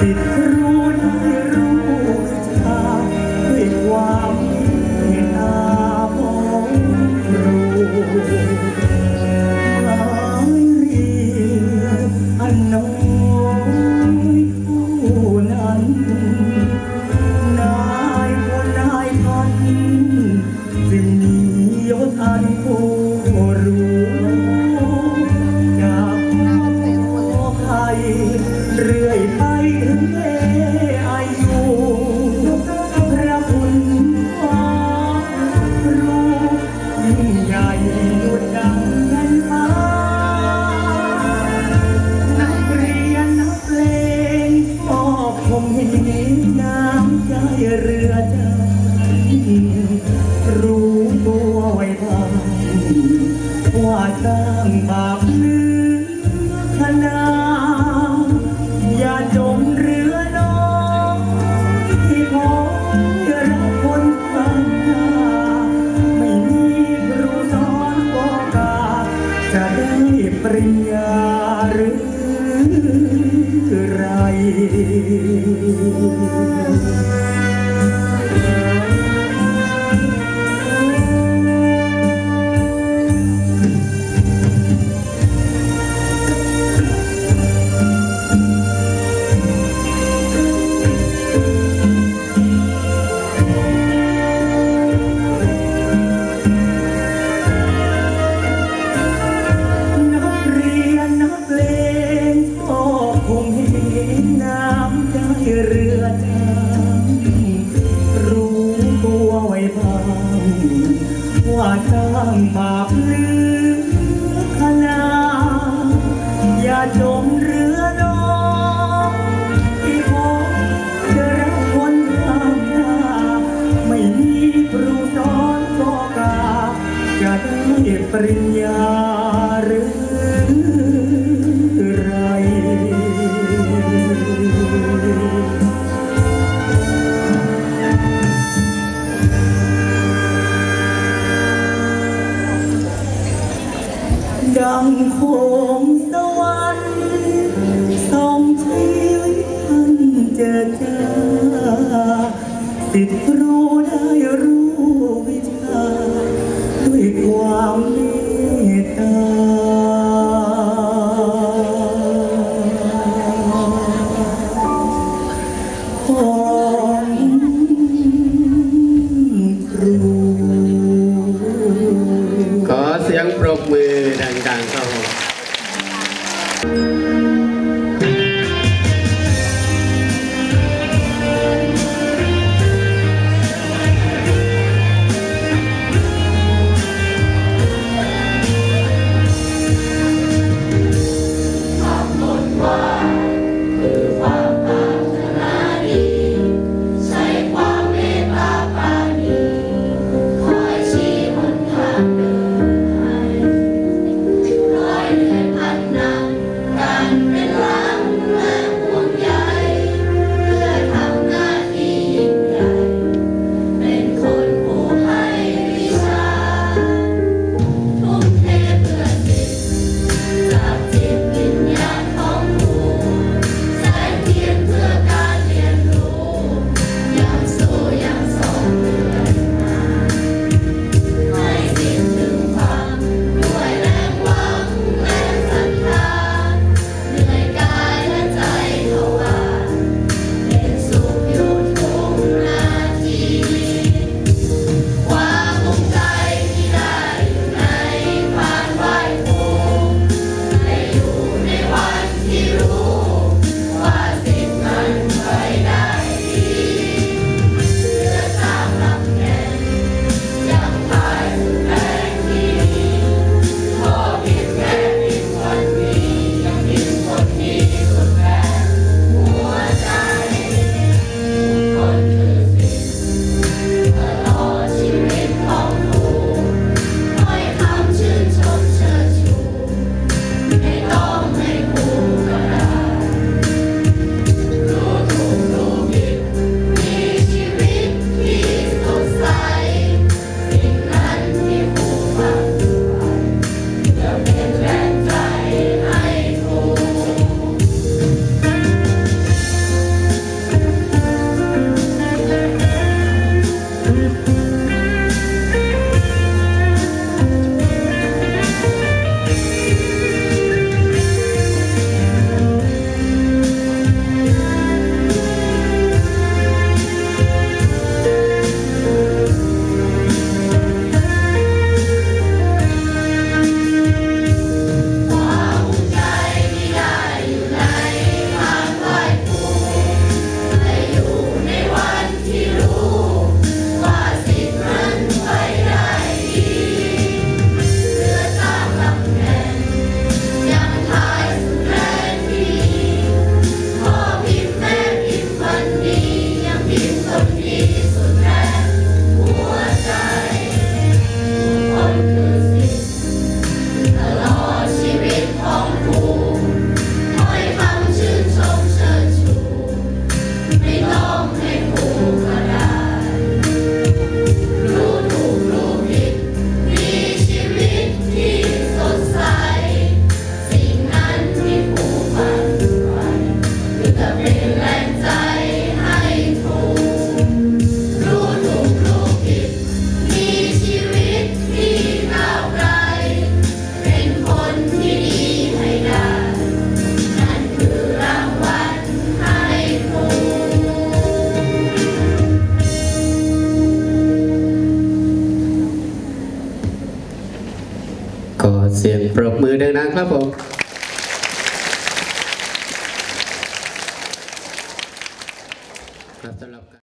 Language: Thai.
Because าสร้างบาปเลือขนาอย่าจมเรือน้องที่พอจะรับคนข้างหน้าไม่มีครูสอนก็กาจะได้ปริญญาหรือไร ว้บ้างว่าสร้างบาพลือขนาอย่าจมเรือน้องที่พบจะรักคนข้างหน้าไม่มีครูสอนก็กาจะได้ปริญญา ติดครูได้รู้วิชาด้วยความเมตตาขอ มือดังๆครับผม